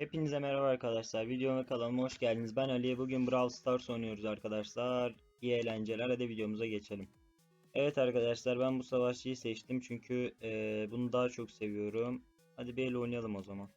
Hepinize merhaba arkadaşlar. Videoma kanalıma hoş geldiniz. Ben Ali. Bugün Brawl Stars oynuyoruz arkadaşlar. İyi eğlenceler. Hadi videomuza geçelim. Evet arkadaşlar ben bu savaşçıyı seçtim çünkü eee, bunu daha çok seviyorum. Hadi bir el oynayalım o zaman.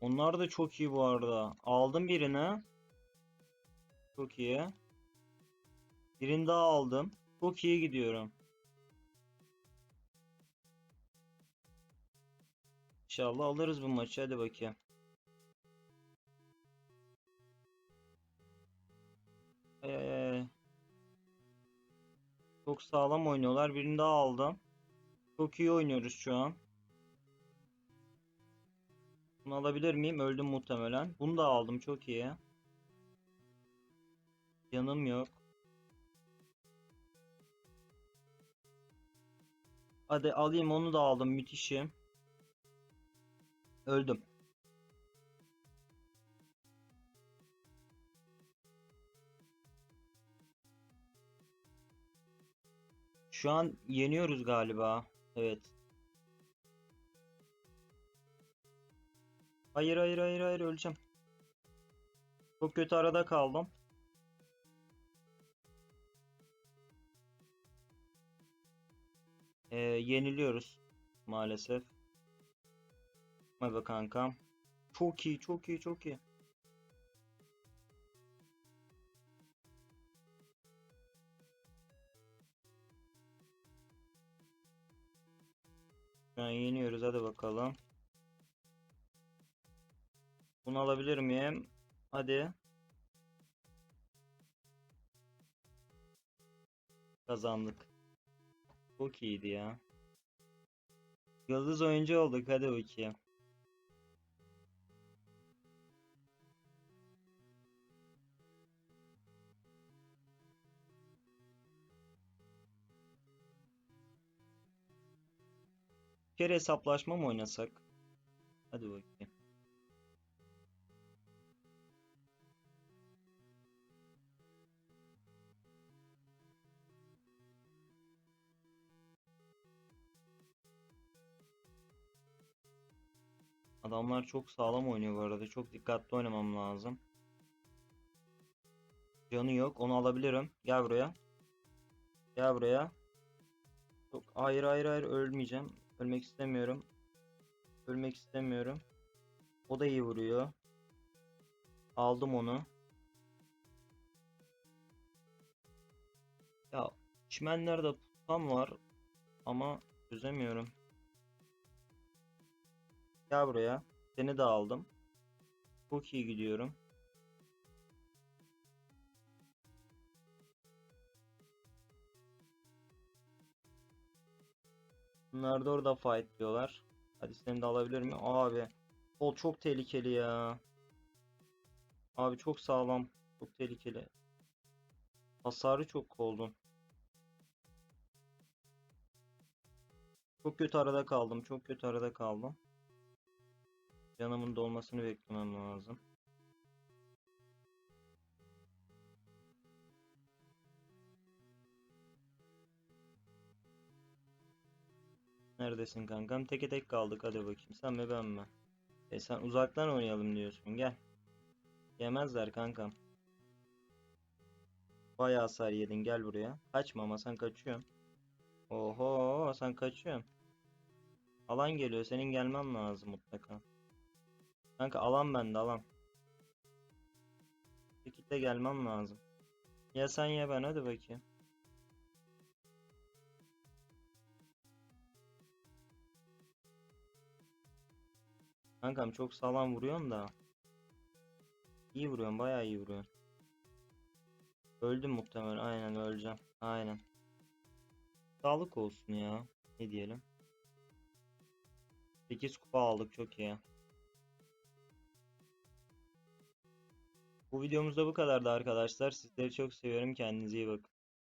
Onlar da çok iyi bu arada. Aldım birini. Çok iyi. Birini daha aldım. Çok iyi gidiyorum. İnşallah alırız bu maçı. Hadi bakayım. Ay, ay, ay. Çok sağlam oynuyorlar. Birini daha aldım. Çok iyi oynuyoruz şu an. Bunu alabilir miyim? Öldüm muhtemelen. Bunu da aldım. Çok iyi. Yanım yok. Hadi alayım onu da aldım. Müthişim. Öldüm. Şu an yeniyoruz galiba. Evet. Hayır hayır hayır hayır öleceğim. Çok kötü arada kaldım. Ee, yeniliyoruz maalesef. Hadi kankam. Çok iyi çok iyi çok iyi. An yeniyoruz hadi bakalım. Bunu alabilir miyim? Hadi. Kazandık. Çok iyiydi ya. Yıldız oyuncu olduk. Hadi bakayım. Bir kere hesaplaşma mı oynasak? Hadi bakayım. Adamlar çok sağlam oynuyor bu arada. Çok dikkatli oynamam lazım. Canı yok. Onu alabilirim. Gel buraya. Gel buraya. Çok... Hayır hayır hayır ölmeyeceğim. Ölmek istemiyorum. Ölmek istemiyorum. O da iyi vuruyor. Aldım onu. Ya çimenlerde tutam var ama çözemiyorum. Gel buraya. Seni de aldım. Çok iyi gidiyorum. Bunlar da orada fight diyorlar. Hadi seni de alabilir miyim? Abi. O çok tehlikeli ya. Abi çok sağlam. Çok tehlikeli. Hasarı çok oldum. Çok kötü arada kaldım. Çok kötü arada kaldım. Canımın dolmasını beklemem lazım. Neredesin kankam? Teke tek kaldık. Hadi bakayım. Sen mi ben mi? E sen uzaktan oynayalım diyorsun. Gel. Yemezler kankam. Bayağı hasar yedin. Gel buraya. Kaçma ama sen kaçıyorsun. Oho sen kaçıyorsun. Alan geliyor. Senin gelmen lazım mutlaka. Kanka alan bende alan. Şekilde gelmem lazım. Ya sen ya ben hadi bakayım. Kankam çok sağlam vuruyorsun da. İyi vuruyorsun bayağı iyi vuruyorsun. Öldüm muhtemelen aynen öleceğim. Aynen. Sağlık olsun ya. Ne diyelim. 8 kupa aldık çok iyi. Bu videomuzda bu kadardı arkadaşlar. Sizleri çok seviyorum. Kendinize iyi bakın.